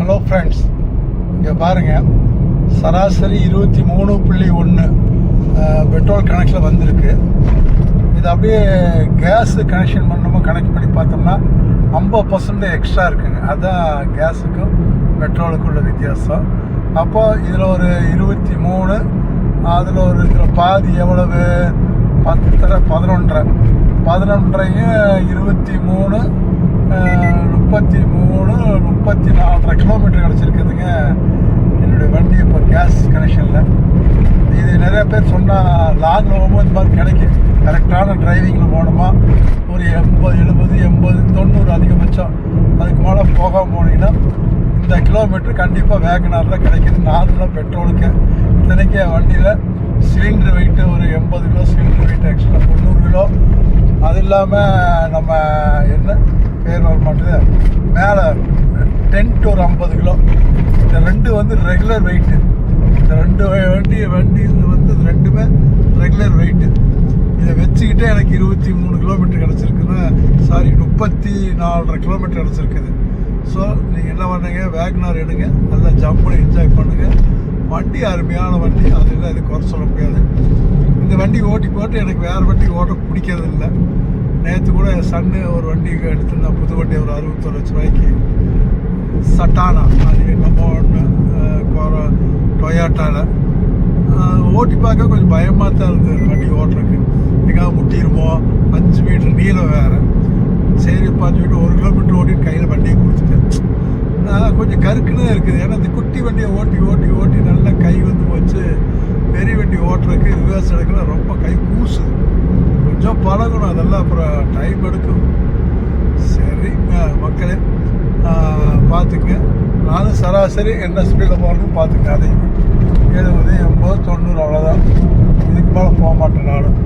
Hello friends இங்கே பாருங்கள் சராசரி இருபத்தி மூணு புள்ளி ஒன்று பெட்ரோல் கனெக்ஷனில் வந்திருக்கு. இது அப்படியே கேஸ் கனெக்ஷன் பண்ணணுமோ கனெக்ட் பண்ணி பார்த்தோம்னா ஐம்பது பர்சன்ட் எக்ஸ்ட்ரா இருக்குங்க. அதுதான் கேஸுக்கும் பெட்ரோலுக்கும் உள்ள வித்தியாசம். அப்போ இதில் ஒரு இருபத்தி மூணு அதில் ஒரு இதில் பாதி எவ்வளவு? பத்தரை பதினொன்றரை. பதினொன்றையும் இருபத்தி மூணு முப்பத்தி மூணு முப்பத்தி நாலரை கிலோமீட்டர் கிடச்சிருக்குதுங்க. என்னுடைய வண்டி இப்போ கேஸ் கனெக்ஷனில் இது நிறைய பேர் சொன்னால் லாங்கில் போகும்போது இந்த மாதிரி கிடைக்கும். கரெக்டான டிரைவிங்கில் போனோமா ஒரு எண்பது எழுபது எண்பது தொண்ணூறு அதிகபட்சம். அதுக்கு மேலே போக போனீங்கன்னா இந்த கிலோமீட்டர் கண்டிப்பாக வேகனாரில் கிடைக்கிது. நார்மலாக பெட்ரோலுக்கு. இத்தனைக்கு வண்டியில் சிலிண்டர் வெயிட்டு ஒரு எண்பது கிலோ சிலிண்டர் வெயிட் ஆக்சுவலாக தொண்ணூறு கிலோ. அது இல்லாமல் நம்ம மாட்டுது. மேலே டென்ட் ஒரு ஐம்பது கிலோ. இந்த ரெண்டு வந்து ரெகுலர் வெயிட்டு இந்த ரெண்டு வண்டி வண்டி இது வந்து ரெண்டுமே ரெகுலர் வெயிட்டு இதை வச்சுக்கிட்டே எனக்கு இருபத்தி மூணு கிலோமீட்டர் கிடச்சிருக்குன்னா சாரி முப்பத்தி நாலரை கிலோமீட்டர் கிடச்சிருக்குது. ஸோ நீங்கள் என்ன பண்ணுங்க வேக்னார் எடுங்க. நல்லா ஜம்முன்னு என்ஜாய் பண்ணுங்கள் வண்டி அருமையான வண்டி. அதில் இது குறை சொல்ல முடியாது. இந்த வண்டி ஓட்டி போட்டு எனக்கு வேறு வண்டி ஓட்ட பிடிக்கிறது இல்லை நேற்று கூட சன்னு ஒரு வண்டி எடுத்திருந்தா புது வண்டி ஒரு அறுபத்தொரு லட்ச ரூபாய்க்கு. சட்டானா. அது நம்ம ஒன்று டொயாட்டாவில் ஓட்டி பார்க்க கொஞ்சம் பயமாக தான் இருந்தது வண்டி ஓட்டுறதுக்கு. எங்கேயாவது முட்டிடுமோ அஞ்சு மீட்டர் நீளம் வேறு. சரி பார்த்து விட்டு ஒரு கிலோமீட்டர் ஓட்டி கையில் வண்டியை கொடுத்துட்டேன். நான் கொஞ்சம் கருக்குன்னு தான் இருக்குது. ஏன்னா இந்த குட்டி வண்டியை ஓட்டி ஓட்டி ஓட்டி நல்லா கை வந்து வச்சு பெரிய வண்டி ஓட்டுறதுக்கு ரிவர்ஸ் எடுக்கலாம் ரொம்ப கை கூசுது. பழகணும் அதெல்லாம் அப்புறம் டைம் எடுக்கும். சரி மக்களே பார்த்துங்க நானும் சராசரி என்ன ஸ்பீடில் போகணும்னு பார்த்துங்க அதையும் எழுபது எண்பது தொண்ணூறு அவ்வளோதான் இதுக்கு மேலே போக மாட்டேன் நானும்.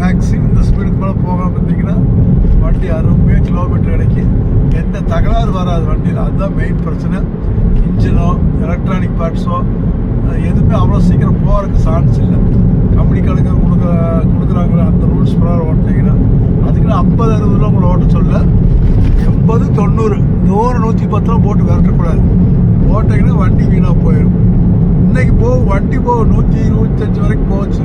மேக்ஸிமம் இந்த ஸ்பீடுக்கு மேலே போகாமல் இருந்தீங்கன்னா வண்டி அருமையாக கிலோமீட்டர் கிடைக்கும் எந்த தகராறு வராது வண்டியில். அதுதான் மெயின் பிரச்சனை. இன்ஜினோ எலக்ட்ரானிக் பார்ட்ஸோ எதுவுமே அவ்வளோ சீக்கிரம் போகிறதுக்கு சான்ஸ் இல்லை. கம்பெனி கணக்கு கொடுக்குற கொடுக்குறாங்களே அந்த ரூல்ஸ் பிரகாரம் ஓட்டினீங்கன்னா அதுக்குன்னு ஐம்பது அறுபது ரூபா உங்களை ஓட்ட சொல்ல. எண்பது தொண்ணூறு நூறு நூற்றி பத்து ரூபா போட்டு விரட்டக்கூடாது. ஓட்டிங்கன்னா வண்டி வீணாக போயிடும். இன்னைக்கு போ வண்டி போ நூற்றி இருபத்தஞ்சு வரைக்கும் போச்சு.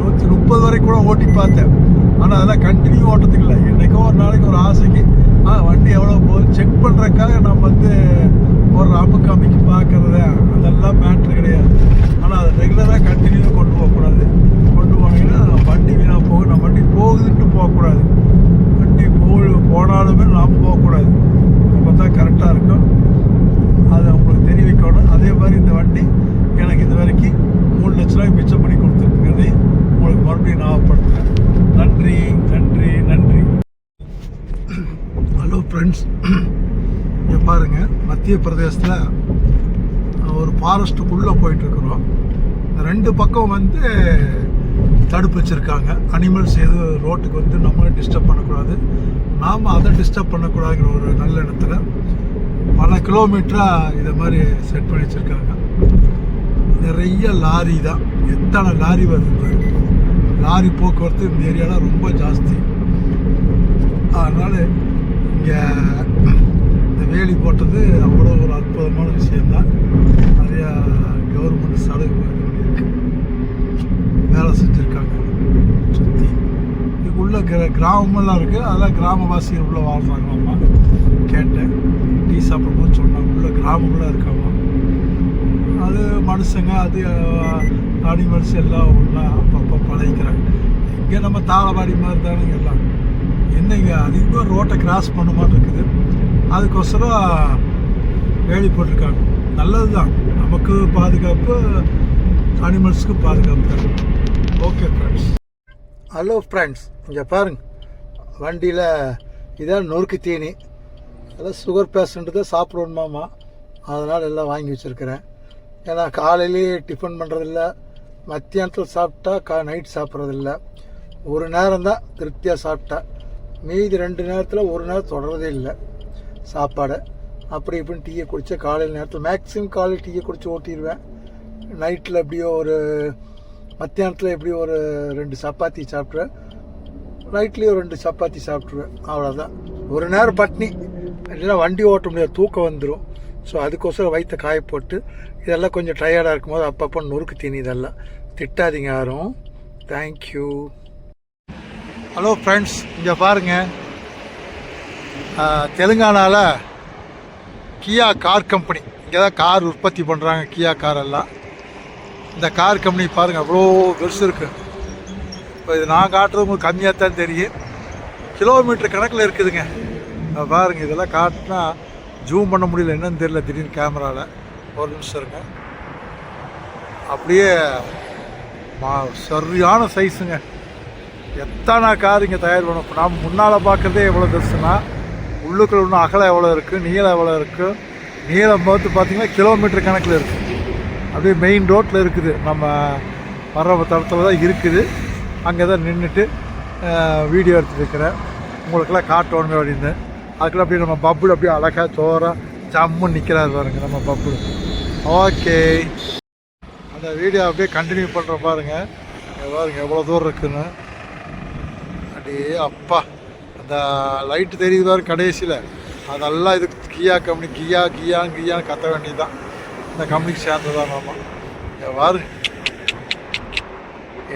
நூற்றி முப்பது வரைக்கும் கூட ஓட்டி பார்த்தேன். ஆனால் அதெல்லாம் கண்டினியூ ஓட்டத்துக்கு இல்லை. என்றைக்கோ ஒரு நாளைக்கு ஒரு ஆசைக்கு ஆ வண்டி எவ்வளோ போகுது? செக் பண்ணுறதுக்காக நம்ம வந்து ஒரு அமுக்கு அமைக்கு பார்க்கறது அதெல்லாம் மேட்ரு கிடையாது ஆனால் அதை ரெகுலராக கண்டினியூ கொண்டு போகக்கூடாது கொண்டு போனீங்கன்னா வண்டி வீணாக போகும் நம்ம வண்டி போகுதுன்ட்டு போகக்கூடாது வண்டி போ போனாலுமே நாம் போகக்கூடாது அப்போ தான் கரெக்டாக இருக்கும் அதை உங்களுக்கு தெரிவிக்கணும் அதே மாதிரி இந்த வண்டி எனக்கு இது வரைக்கும் மூணு லட்ச ரூபாய் மிச்சம் பண்ணி கொடுத்துருக்குறதை உங்களுக்கு ஞாபகப்படுத்துகிறேன் நன்றி நன்றி நன்றி. ஹலோ ஃப்ரெண்ட்ஸ் இங்கே பாருங்கள் மத்திய பிரதேசத்தில் ஒரு ஃபாரஸ்ட்டுக்குள்ளே போயிட்டுருக்குறோம். ரெண்டு பக்கம் வந்து தடுப்பு வச்சுருக்காங்க. அனிமல்ஸ் எதுவும் ரோட்டுக்கு வந்து நம்மளும் டிஸ்டர்ப் பண்ணக்கூடாது. நாம் அதை டிஸ்டர்ப் பண்ணக்கூடாதுங்கிற ஒரு நல்ல இடத்துல பல கிலோமீட்டராக இதை மாதிரி செட் பண்ணி வச்சுருக்காங்க. நிறைய லாரி தான். எத்தனை லாரி வருது லாரி போக்குவரத்து இந்த ஏரியாவில் ரொம்ப ஜாஸ்தி. அதனால் இங்கே இந்த வேலி போட்டது அவ்வளோ ஒரு அற்புதமான விஷயந்தான் நிறையா கவர்மெண்ட் சலுகை பண்ணியிருக்கு. வேலை செஞ்சுருக்காங்க. சுற்றி இதுக்குள்ள கிர கிராமமெல்லாம் இருக்குது அதெல்லாம் கிராமவாசிகள் உள்ளே வாழ்கிறாங்களாம்மா கேட்டேன். டீ சாப்பிடும்போது சொன்னாங்க. உள்ள கிராமமெல்லாம் இருக்காங்க அது மனுஷங்க அது அனிமல்ஸ் எல்லாம் ஒன்றா அப்பப்போ பழகிக்கிறாங்க. இங்கே நம்ம தாளவாடி மாதிரி தானுங்க எல்லாம். என்னங்க அதிகமாக ரோட்டை கிராஸ் பண்ண மாதிரி இருக்குது. அதுக்கோசரம் வேலி போட்டிருக்காங்க. நல்லது தான் நமக்கு பாதுகாப்பு அனிமல்ஸுக்கு பாதுகாப்பு தான். ஓகே ஃப்ரெண்ட்ஸ் ஹலோ ஃப்ரெண்ட்ஸ் இங்கே பாருங்க. வண்டியில் இதான் நொறுக்கு தீனி. அதான் சுகர் பேஷண்ட்டு தான் சாப்பிடணுமாமா அதனால் எல்லாம் வாங்கி வச்சுருக்கிறேன். ஏன்னா காலையிலேயே டிஃபன் பண்ணுறதில்ல மத்தியானத்தில் சாப்பிட்டா கா நைட் சாப்பிட்றதில்ல. ஒரு நேரம் தான் திருப்தியாக சாப்பிட்டா. மீதி ரெண்டு நேரத்தில் ஒரு நேரம் தொடரதே இல்லை. சாப்பாடை. அப்படி இப்படின்னு டீயை குடித்தா காலையில் நேரத்தில் மேக்ஸிமம் காலையில் டீயை குடித்து ஓட்டிடுவேன். நைட்டில் எப்படியோ ஒரு மத்தியானத்தில் எப்படியோ ஒரு ரெண்டு சப்பாத்தி சாப்பிட்ருவேன் நைட்லேயும் ரெண்டு சப்பாத்தி சாப்பிட்ருவேன் அவ்வளோதான் ஒரு நேரம் பட்னி. இல்லைன்னா வண்டி ஓட்ட முடியாது. தூக்கம் வந்துடும் ஸோ அதுக்கோசரம் வயிற்ற காய போட்டு இதெல்லாம் கொஞ்சம் டயர்டாக இருக்கும்போது அப்பப்போ நொறுக்கு தீனி இதெல்லாம். திட்டாதீங்க யாரும். தேங்க்யூ ஹலோ ஃப்ரெண்ட்ஸ் இங்கே பாருங்கள் தெலுங்கானாவில் கியா கார் கம்பெனி இங்கே தான் கார் உற்பத்தி பண்ணுறாங்க கியா கார் எல்லாம். இந்த கார் கம்பெனி பாருங்கள் அவ்வளோ பெருசு இருக்குது இப்போ இது நான் காட்டுறது உங்களுக்கு கம்மியாக தான் தெரியும். கிலோமீட்டர் கணக்கில் இருக்குதுங்க. பாருங்கள் பாருங்க இதெல்லாம் காட்டினா ஜூம் பண்ண முடியல. என்னன்னு தெரியல. திடீர்னு கேமராவில் ஒரு நிமிஷம் இருங்க. அப்படியே மா சரியான சைஸுங்க எத்தனை கார் இங்கே தயார் பண்ண இப்போ நாம் முன்னால் பார்க்குறதே எவ்வளோ பெருசுனா உள்ளுக்குள்ள இன்னும் அகலம் எவ்வளோ இருக்குது நீளம் எவ்வளோ இருக்குது நீளம் பார்த்து பார்த்தீங்கன்னா கிலோமீட்டர் கணக்கில் இருக்குது அப்படியே மெயின் ரோட்டில் இருக்குது. நம்ம வர்ற தளத்தில் தான் இருக்குது. அங்கே தான் நின்றுட்டு வீடியோ எடுத்துருக்கிறேன் உங்களுக்கெல்லாம் காட்டணுமே அப்படின்னு. அதுக்குள்ள அப்படியே நம்ம பப்புள் அப்படியே அழகாக சோறாக ஜம்மு நிற்கிறாரு பாருங்க நம்ம பப்புள் ஓகே. அந்த வீடியோ அப்படியே கண்டினியூ பண்ணுற பாருங்க. பாருங்க எவ்வளோ தூரம் இருக்குன்னு. அப்படியே அப்பா. அந்த லைட்டு தெரியுது பாரு கடைசியில். அதெல்லாம் இது கியா கம்பெனி கியா கியா கியான்னு கத்த வேண்டியதுதான். இந்த கம்பெனிக்கு சேர்ந்ததான் நாம. நம்ம பாருங்க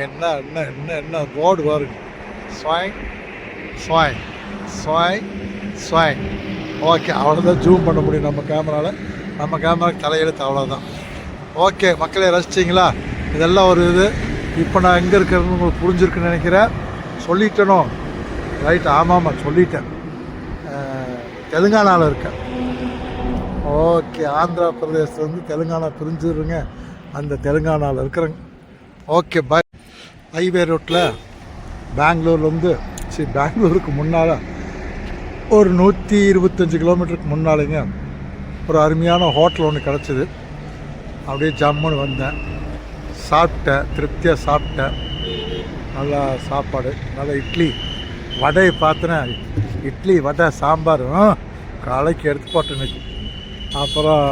என்ன என்ன என்ன என்ன போர்டு பாருங்க. சுவாய் சுவாய் சுவாய் ஸ்வாய் ஓகே அவ்வளோதான் ஜூம் பண்ண முடியும் நம்ம கேமராவில் நம்ம கேமராக்கு தலையெழுத்து அவ்வளோதான் ஓகே மக்களே ரசிச்சிங்களா? இதெல்லாம் ஒரு இது. இப்போ நான் எங்கே இருக்கிறேன்னு உங்களுக்கு புரிஞ்சிருக்குன்னு நினைக்கிறேன். சொல்லிட்டேனோ? ரைட் ஆமாம் சொல்லிட்டேன். தெலுங்கானாவில் இருக்கேன். ஓகே ஆந்திரா பிரதேசத்துலேருந்து தெலுங்கானா பிரிஞ்சிருங்க. அந்த தெலுங்கானாவில் இருக்கிறேங்க ஓகே பை ஹைவே ரோட்டில் பெங்களூர்லேருந்து சரி பெங்களூருக்கு முன்னால் ஒரு நூற்றி இருபத்தஞ்சி கிலோமீட்டருக்கு முன்னாலேங்க ஒரு அருமையான ஹோட்டல் ஒன்று கிடச்சிது. அப்படியே ஜம்முன்னு வந்தேன். சாப்பிட்டேன் திருப்தியாக சாப்பிட்டேன். நல்லா சாப்பாடு நல்லா இட்லி. வடையை பார்த்தேன் இட்லி வடை சாம்பார் காலைக்கு எடுத்து போட்டேன் அப்புறம்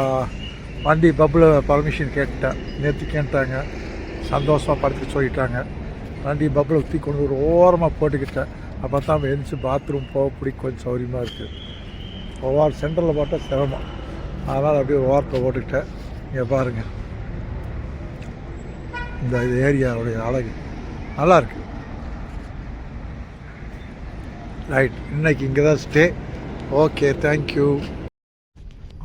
வண்டி பப்பில் பர்மிஷன் கேட்டேன் நேற்று கேட்டாங்க சந்தோஷமாக படுத்துக்க சொல்லிட்டாங்க. வண்டி பப்பில் ஊற்றி கொண்டு ஒரு ஓரமாக போட்டுக்கிட்டேன். அப்போ தான் எழுந்துச்சு பாத்ரூம் போக பிடி கொஞ்சம் சௌரியமாக இருக்குது ஒவ்வொரு சென்டரில் போட்டால் சிரமம். அதனால் அப்படியே ஓரத்தை போட்டுக்கிட்டேன் இங்கே பாருங்கள் இந்த ஏரியாவுடைய அழகு. நல்லாயிருக்கு ரைட் இன்னைக்கு இங்கே தான் stay okay thank you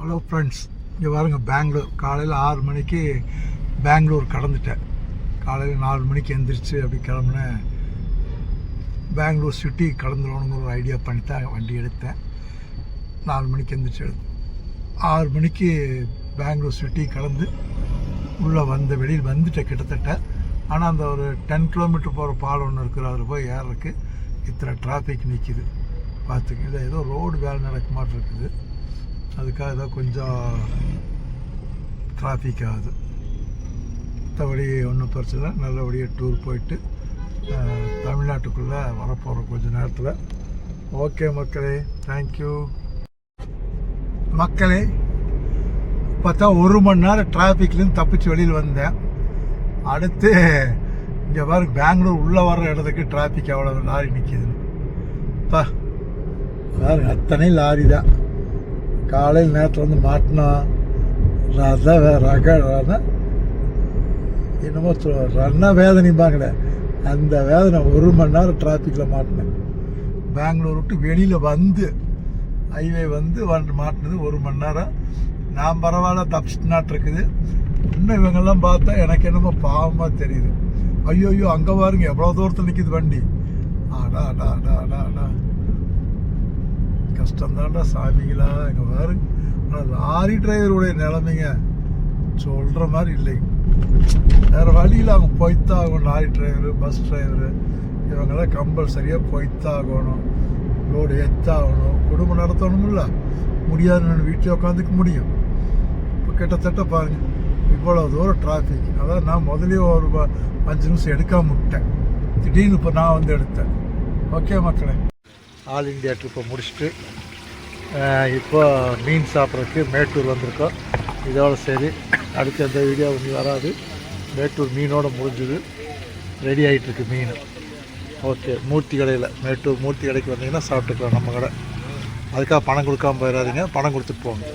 hello friends இங்கே பாருங்க பெங்களூர் காலையில் ஆறு மணிக்கு பெங்களூர் கடந்துட்டேன். காலையில் நாலு மணிக்கு எந்திரிச்சு அப்படி கிளம்புனேன். பெங்களூர் சிட்டி கடந்துடணுங்கிற ஒரு ஐடியா பண்ணி தான் வண்டி எடுத்தேன். நாலு மணிக்கு எந்திரிச்சு எடுத்தேன். ஆறு மணிக்கு பெங்களூர் சிட்டி கலந்து உள்ளே வந்த வெளியில் வந்துட்டேன் கிட்டத்தட்ட. ஆனால் அந்த ஒரு டென் கிலோமீட்டர் போகிற பாலம் ஒன்று இருக்குது. அதில் போய் ஏறக்கு இத்தனை டிராஃபிக் நிற்கிது பார்த்துங்க இல்லை ஏதோ ரோடு வேலை நடக்க மாட்டிருக்குது இருக்குது. அதுக்காக ஏதோ கொஞ்சம் டிராஃபிக் ஆகுது. மற்றபடி ஒன்றும் பிரச்சனை நல்லபடியாக டூர் போயிட்டு தமிழ்நாட்டுக்குள்ளே வரப்போகிறோம் கொஞ்ச நேரத்தில். ஓகே மக்களே தேங்க்யூ மக்களே பார்த்தா ஒரு மணி நேரம் டிராஃபிக்லேருந்து தப்பிச்சு வெளியில் வந்தேன். அடுத்து இங்கே பாருங்க பெங்களூர் உள்ளே வர்ற இடத்துக்கு டிராஃபிக் எவ்வளோ லாரி நிற்கிதுன்னு பா பாருங்க அத்தனை லாரி தான். காலையில் நேரத்தில் வந்து மாட்டினோம் ரத வே- ரக ரத என்னமோ ரன்ன வேதனைம்பாங்களே அந்த வேதனை ஒரு மணி நேரம் டிராஃபிக்கில் மாட்டினேன். பெங்களூர் விட்டு வெளியில் வந்து ஹைவே வந்து வந்து மாட்டினது ஒரு மணி நேரம். நான் பரவாயில்ல தப்பிச்சுட்டு இருக்குது. இன்னும் இவங்கெல்லாம் பார்த்தா எனக்கு என்னமோ பாவமாக தெரியுது. ஐயோ ஐயோ அங்கே பாருங்க எவ்வளோ தூரத்தில் நிற்கிது வண்டி. ஆடா அடா அடா அடா அடா. கஷ்டம்தான்டா சாமிங்களா இங்கே பாருங்க. ஆனால் லாரி டிரைவருடைய நிலைமைங்க சொல்கிற மாதிரி இல்லை. வேறு வழியில் அவங்க பொய்த்தாகணும் லாரி டிரைவரு பஸ் டிரைவரு இவங்கெல்லாம் கம்பல்சரியாக போய்த்தான் ஆகணும் லோடு எத்தாகணும் குடும்பம் நடத்தணும்ல. இல்லை முடியாதுன்னு வீட்டில் உட்காந்துக்க முடியும். இப்போ கிட்டத்தட்ட பாருங்க இவ்வளோ தூரம் டிராஃபிக் அதாவது நான் முதலே ஒரு அஞ்சு நிமிஷம் எடுக்காம விட்டேன். திடீர்னு இப்போ நான் வந்து எடுத்தேன். ஓகே மக்களே. ஆல் இந்தியா ட்ரிப்பை முடிச்சுட்டு இப்போ மீன் சாப்பிட்றதுக்கு மேட்டூர் வந்திருக்கோம். இதோட சரி. அடுத்து எந்த வீடியோ ஒன்றும் வராது. மேட்டூர் மீனோடு முடிஞ்சுது. ரெடி ஆகிட்டு இருக்கு மீன். ஓகே மூர்த்தி கடையில். மேட்டூர் மூர்த்தி கடைக்கு வந்தீங்கன்னா சாப்பிட்டுக்கலாம் நம்ம கடை. அதுக்காக பணம் கொடுக்காம போயிடாதீங்க. பணம் கொடுத்துட்டு போங்க.